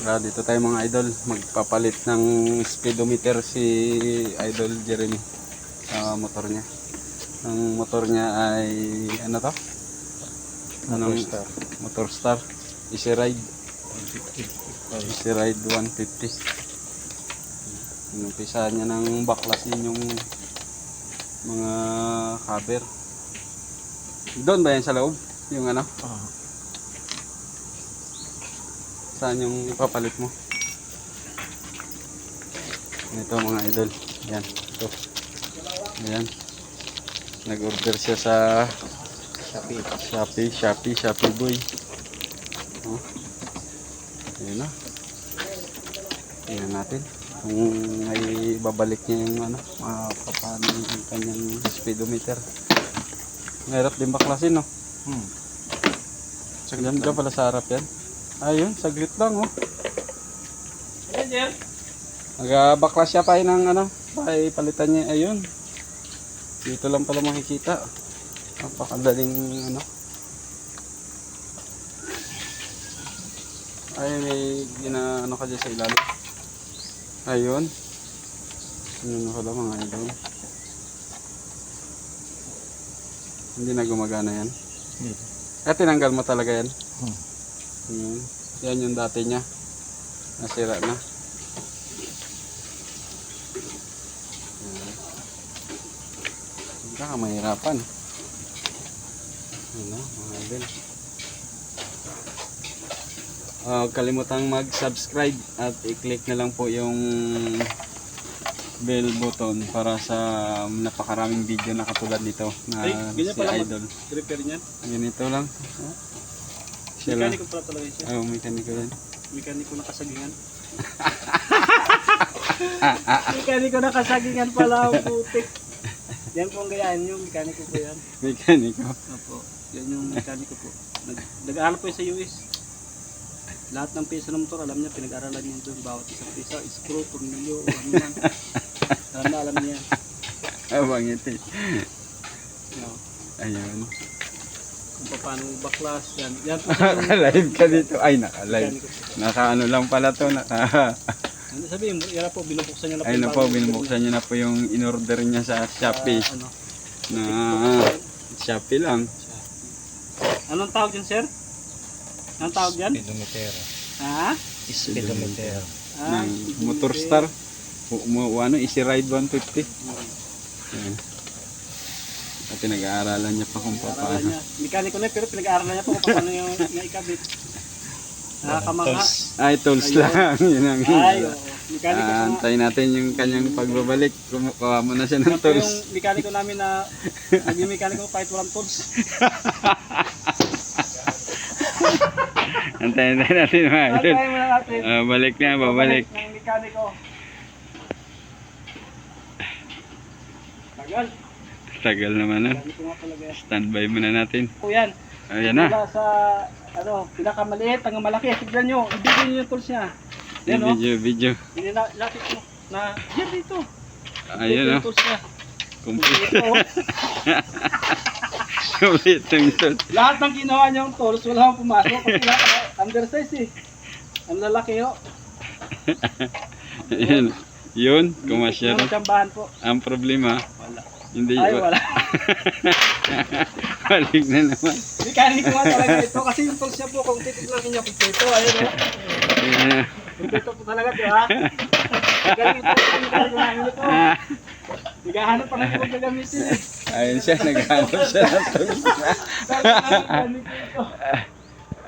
Ah, dito tayo mga idol, magpapalit ng speedometer si Idol Jeremy sa motor niya. Ang motor niya ay ano to? Anong Motorstar. Motor Star. Easy Ride. Easy Ride 150. Inumpisa niya ng baklasin yung mga cover. Doon ba yan sa loob? Yung ano? Ah, Saan yung ipapalit mo? Ito mga idol. Yan. Ito. Ayan. Nag-order siya sa Shopee. Shopee, Shopee, Shopee Boy. Oh. Ayan na. Tingnan natin. Kung may babalik niya yung ano, mapapano yung kanyang speedometer. Mahirap din baklasin, no? Hmm. Diyan ka pala sa harap yan. Ayun, saglit lang, oh. Nagbaklas siya pa ng ano, pa palitan niya. Ayun. Dito lang pala makikita. Napakadaling ano. Ay, may gina ano ka dyan sa ilalim. Ayun. Ano ka lang mga idol. Hindi na gumagana yan. Hindi. Eh, tinanggal mo talaga yan. Hmm. Yun. Yan yung dati niya. Nasira na. Baka mahirapan. Ano, mga idol. Huwag kalimutang mag-subscribe at i-click na lang po yung bell button para sa napakaraming video na katulad nito na Ay, si pala Idol. Repair niyan. Ganito lang. Siya. Mekaniko pala talaga siya. Oh, mekaniko yan. Mekaniko na kasagingan. mekaniko na kasagingan pala ang putik. Yan po ang gayaan yung mekaniko po yan. Mekaniko. Opo. Yan yung mekaniko po. Nag Nag-aaral po sa US. Lahat ng piso ng motor, alam niya, pinag-aralan niya ito. Bawat isang piso, screw, tornilyo, ano man. alam na, alam niya. Bangit eh. No. Ayun. Kung paano baklas, yan. Yan po Naka-live ka dito. Ay, naka-live. Naka-ano lang pala to. Naka... Ano sabihin mo, yan na po, binubuksan niya na po. Ayun na po, binubuksan niya na po yung in-order niya sa Shopee. Ah, ano, Na Shopee lang. Anong tawag dyan, sir? Anong tawag dyan? Speedometer. Ha? Speedometer. Ah, ng Motor Star. U- Mo, ano, Easy Ride 150. Ayun. At pinag-aaralan niya pa kung paano. niya. Mekaniko na pero pinag-aaralan niya po kung paano yung naikabit. Nakakamangha. Ay, tools Ayun. lang. Yun ang Ay, oo. Mekaniko Ah, po. antayin natin yung kanyang pagbabalik. Kumukuha mo na siya ng po yung tools. mekaniko namin na naging mekaniko kahit walang tools. Antayin tayo natin mga idol. Antayin muna natin. Ah, balik na, babalik. ng mekaniko. Tagal. Tagal naman nun. Standby muna natin. Po yan. Ayan na. Mula sa ano, pinakamaliit hanggang malaki. Tignan nyo, ibigay nyo yung tools niya. Yan o. Video, video. Hindi na, lapit mo. Na, yan dito. Ito o. niya. Complete. Oh. Complete yung tools. Lahat ng ginawa niyang tools, wala akong pumasok kasi lahat, undersize eh. Ang lalaki oh. Ayan. Yun, kumasya. Ang problema, Wala. Hindi Ay, wala. Balik na naman. Mekaniko nga talaga ito kasi yung tools niya po, kung titignan niyo kumpleto, ayun oh. Ayan. Kumpleto po talaga ito ha. Galing ito, yung mekaniko namin ito. Naghahanap pa ng ibang gagamitin eh. Ayun siya, naghanap siya ng ito.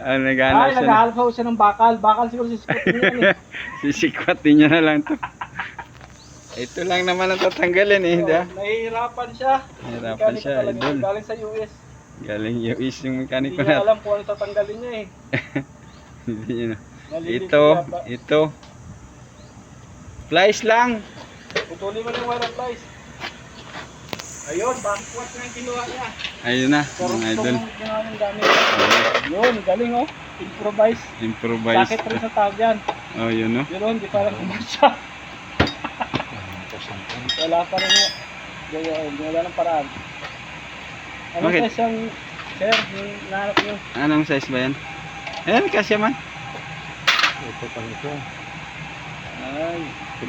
Ah, naghanap Ay, siya ng... naghahanap siya ng bakal. Bakal siguro si Scott niya yan. Sisikwatin niya na lang to. Ito lang naman ang tatanggalin eh. Hindi ah. So, nahihirapan siya. Nahihirapan siya, idol. Galing sa US. Galing yung is yung Hindi mekaniko niya natin. alam kung ano tatanggalin niya eh. Hindi niya na. Ito, ito. Flies lang. Putuli mo yung wire flies. Ayun, bakit what na yung kinuha niya? Ayun na, Pero mga idol. yung ginawa niyang gamit. Yun, galing oh. Improvise. Improvise. Sakit rin sa tawag yan. Oh, yun no. Yun oh, hindi pa lang kumasya. Wala pa rin oh. Gaya, wala ng paraan. Ano Bakit? size yung, sir, yung nahanap niyo? Anong size ba yan? Ayan, kasya man. ito pala ito. Ay,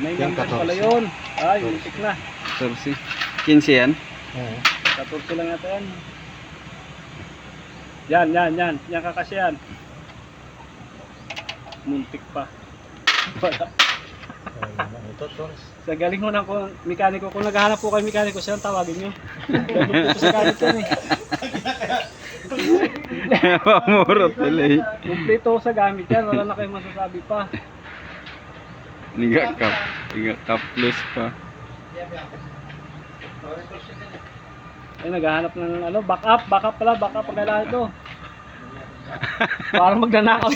may Yan, number 14. pala yun. Ay, muntik na. 14. 15 yan? Oo. 14 lang yata yan. Yan, yan, yan. Yan kakasya yan. Muntik pa. Wala. Ayun, Ito, Tors. Sa galing mo na kung mekaniko, kung naghahanap po kayo mekaniko, siya ang tawagin nyo. Ito sa galit yan eh. Pamuro tuloy. Kumplito sa gamit yan, wala na kayong masasabi pa. Niga kap. Niga kap plus pa. Ay, naghahanap ng ano, backup, backup pala, backup pag kailangan ito. Para magnanakaw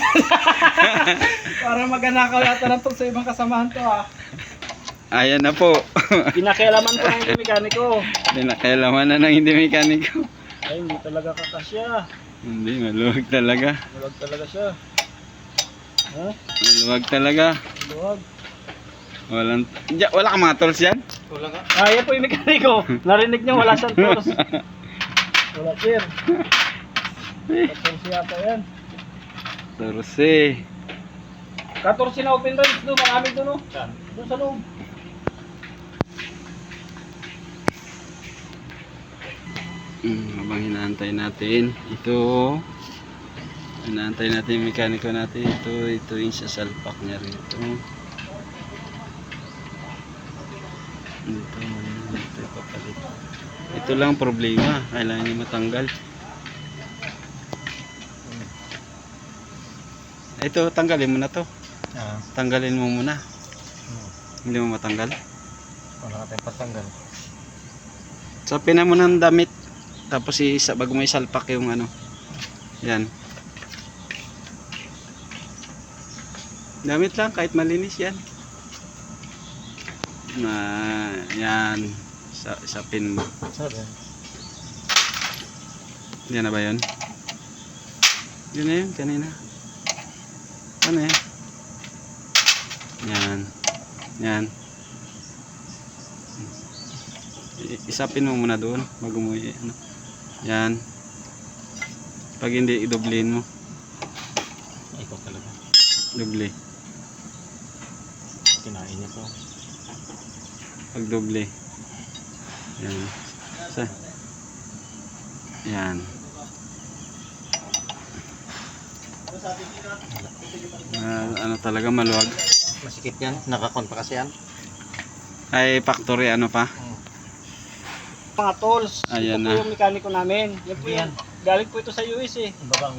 Para magnanakaw yata ng tol sa ibang kasamahan to ha. Ayan na po. Pinakialaman ko ng hindi mekaniko. Pinakailaman na ng hindi mekaniko. Ay, hindi talaga kakasya. Hindi, maluwag talaga. Maluwag talaga siya. Ha? Maluwag talaga. Maluwag. Walang... Diya, wala ka mga tools yan? Wala ka? Ah, yan po yung mekaniko. Narinig niyo, wala siyang tools. Wala, sir. Tools yata yan. 14. 14 na open range doon, marami doon oh. Doon sa loob. Hmm, habang hinaantay natin, ito, hinaantay natin yung mekaniko natin, ito, ito yung sasalpak niya rito. Ito, ito papalit. Ito lang ang problema, kailangan niya matanggal. Ito, tanggalin mo na to. Ah. Tanggalin mo muna. Hmm. Hindi mo matanggal. Wala ka tayong patanggal. Sapin na mo ng damit. Tapos isa bago mo isalpak yung ano. Yan. Damit lang kahit malinis yan. Na yan. Sa sapin mo. Sabi. Yan na ba yun? Yun na yun kanina. Ano yan? Yan. Yan. Isapin mo muna doon bago mo ano. Yan. Pag hindi idoblein mo. Ikaw talaga. Doble. Kinain niya to. Pag doble. Yan. Sa. Yan. Ah, ano talaga maluwag. Masikip yan. Nakakon pa kasi yan. Ay factory ano pa? Mga tools. Ayan ito na. po yung mekaniko namin. Yan po yan. Galing po ito sa US eh. Na.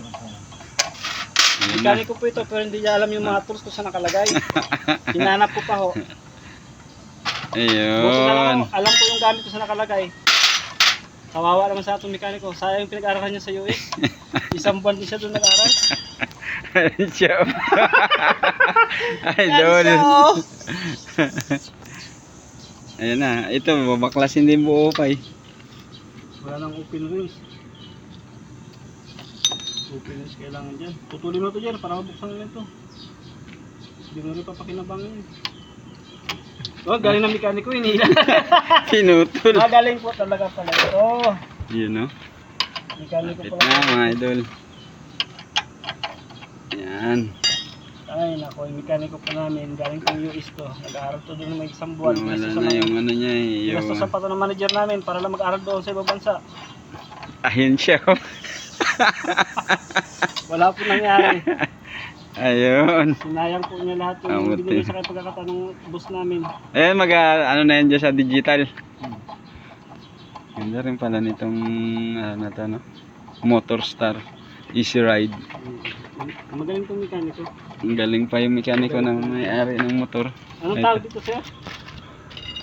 Mekaniko po ito pero hindi niya alam yung mga tools kung saan nakalagay. Hinanap ko pa ho. Lang Ayun. ako, alam ko yung gamit ko sa nakalagay. Kawawa naman sa atong mekaniko. Sayang yung pinag-aralan niya sa US. Isang buwan din siya doon nag-aral. Doon. oh. Ayan na. Ito, babaklasin din buo pa eh. Wala nang open rings. Open rings kailangan dyan. Putulin mo to dyan para mabuksan nyo ito. Hindi mo rin papakinabangan yun. Oh, galing ng mekaniko, hinihila. Pinutol. ah, galing po talaga pala ito. Yun no. Mekaniko Kapit pala. na mga idol. Yan. Ay, nako, yung mekaniko po namin, galing pang US to. Nag-aaral to doon ng may isang buwan. Wala na sa yung ano niya eh. Yung, Gasto sa pato ng manager namin para lang mag-aaral doon sa ibang bansa. ayun siya. oh. Wala po nangyari. Ayun. Sinayang po niya lahat Ah, yung buti. binigay sa kanya pagkakataon ng boss namin. Ayan, mag ah, ano na yan dyan sa digital. Ganda rin pala nitong ano na to, no? Motor Star Easy Ride. Magaling tong mekaniko. Ang galing pa yung mekaniko ng may-ari ng motor. Anong tawag dito sir?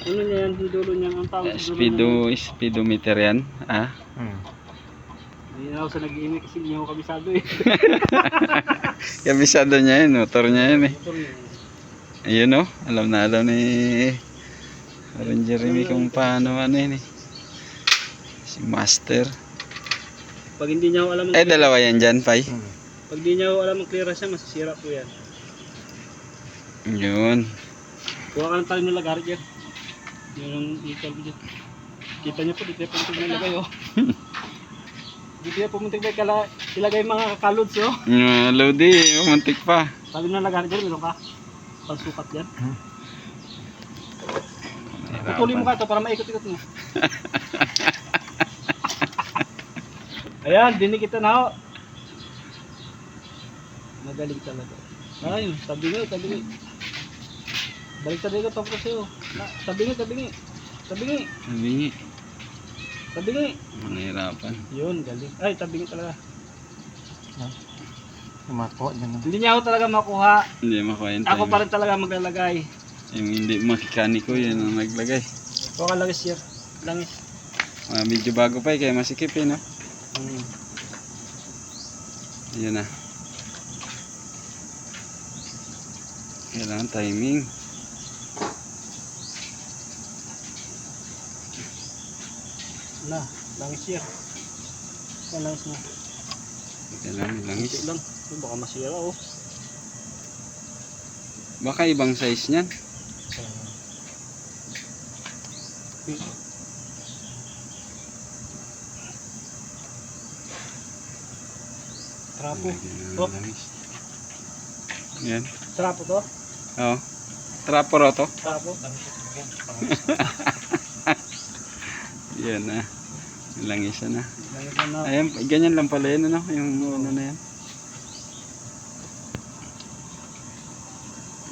Ano niya yan? Yung dulo niya. Ang tawag Speedo, speedometer yan. Ah, Hmm. Hindi na ako sa nag-iimik kasi hindi ako kabisado eh. kabisado niya yun, motor niya yun eh. Motor niya. Ayun oh, alam na alam ni Aaron Jeremy kung paano ano yun eh. Si Master. Pag hindi niya ako alam Eh, dalawa yan dyan, Pai. Hmm. Pag hindi niya ako alam ang clearance niya, masisira po yan. Yun. Kuha ka ng tayo ng lagari dyan. Yun ang ikal dyan. Kita niyo po, dito yung pumuntig na lagay oh. dito yung pumuntig na kala, Ilagay mga kalods oh. Uh, Lodi, umantik pa. Sabi na lagari dyan, meron ka. Pagsukat yan. Putulin mo ka ito para maikot-ikot mo. Ayan, dinig kita na ho. Magaling talaga. Ay, tabi nga, tabi nga. Balik tabi ka tapos sa'yo. Tabi nga, tabi nga. Tabi nga, Sabi tabi nga. Mahirapan. Yun, galing. Ay, tabi nga talaga. Umako dyan. Hindi niya ako talaga makuha. Hindi makuha yung Ako pa rin talaga maglalagay. Yung hindi makikaniko, yan ang naglagay. Huwag ka langis sir. Langis. Ah, medyo bago pa eh, kaya masikip eh, no? Yan na. Kailangan timing. Na, langis sir. Ang langis mo. Kailangan langis. Lang. Baka masira oh. Baka ibang size niyan. Trapo. Lagyan ng Oh. Yan. Trapo to? Oo. Trapo raw to. Trapo. Yan na. Langis na. Langis na. Ayan, ganyan lang pala yan, ano? Yung ano na yan.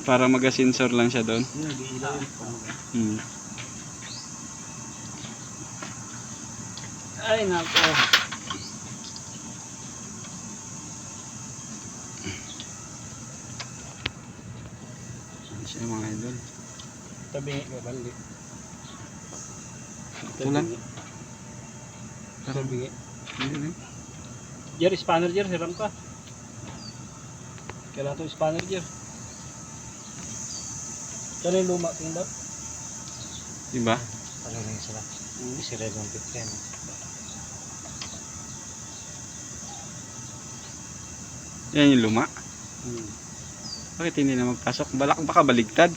Para mag-sensor lang siya doon. Hmm. Ay, nako. Yan siya mga idol. Tabi nga, bali. Tulan. Tabi. Jer, spanner jer, hiram ka. Kailangan to spanner jer. Yung luma, tingin daw. Diba? Ano lang sila? Si Red ng Pitren. Yan yung luma. Hmm. Bakit hindi na magpasok? Balak baka baligtad.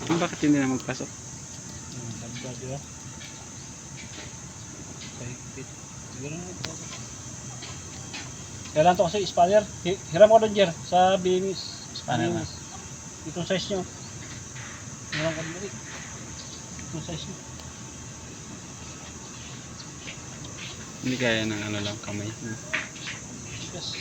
Ano? Bakit hindi na magpasok? Hmm, Tagda, di ba? Kahigpit. Siguro na to kasi spanner. Hi- Hiram ko doon, Jer, sa BMS. Spanner na. Itong size nyo. Hiram ko doon. Itong size nyo. Hindi kaya ng ano lang kamay. Hmm. Yes.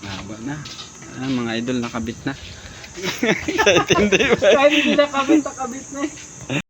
Mahaba na. Ah, mga idol nakabit na. Hindi ba? Kahit hindi nakabit, nakabit na eh.